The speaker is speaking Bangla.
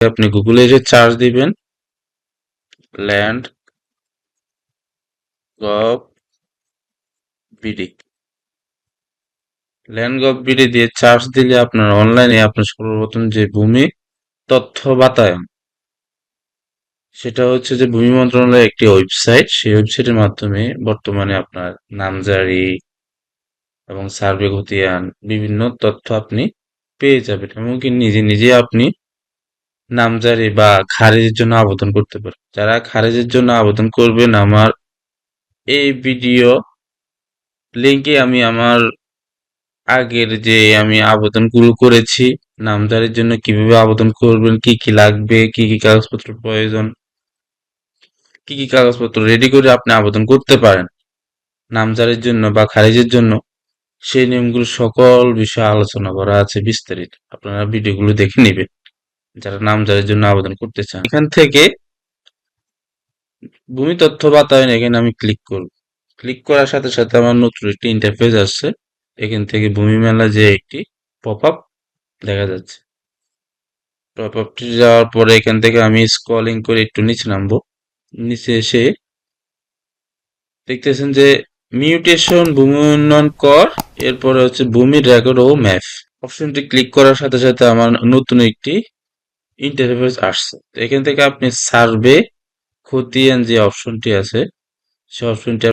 আপনি গুগলে যে চার্জ দিবেন land gov BD land gov BD দিয়ে চার্জ দিলে আপনার অনলাইনে আপনার সর্বপ্রথম যে ভূমি, তথ্য বাতায়ন, সেটা হচ্ছে যে ভূমি মন্ত্রণালয়ের একটি ওয়েবসাইট সেই ওয়েবসাইটের মাধ্যমে বর্তমানে আপনার নামজারি এবং সার্ভে খতিয়ান বিভিন্ন তথ্য আপনি পেয়ে যাবেন। এমনকি নিজে নিজে আপনি নামজারি বা খারিজের জন্য আবেদন করতে পারেন যারা খারিজের জন্য আবেদন করবেন, আমার এই ভিডিও লিঙ্কে আমি আমার আগের যে আমি আবেদনগুলো করেছি, নামজারির জন্য কীভাবে আবেদন করবেন, কি কি লাগবে, কি কি কাগজপত্র প্রয়োজন, কি কি কাগজপত্র রেডি করে আপনি আবেদন করতে পারেন, নামজারির জন্য বা খারিজের জন্য, সেই নিয়মগুলো সকল বিষয়ে আলোচনা করা আছে বিস্তারিত। আপনারা ভিডিওগুলো দেখে নেবেন। যারা নাম নামজারির জন্য আবেদন করতে চান। এখান থেকে ভূমি তথ্য বাতায়ন এখানে আমি ক্লিক করব। ক্লিক করার সাথে সাথে আমার নতুন একটি ইন্টারফেস আসছে। এখান থেকে ভূমি মেলা যে একটি পপ আপ দেখা যাচ্ছে। পপ আপটি যাওয়ার পরে এখান থেকে আমি স্ক্রলিং করে একটু নিচে নামবো। নিচে এসে দেখতেছেন যে মিউটেশন ভূমি উন্নয়ন কর, এরপরে হচ্ছে ভূমির রেকর্ড ও ম্যাপ অপশনটি ক্লিক করার সাথে সাথে আমার নতুন একটি ইন্টারফেস আসছে। এখান থেকে আপনি সার্ভে খতিয়ান যে অপশনটি আছে সে অপশনটি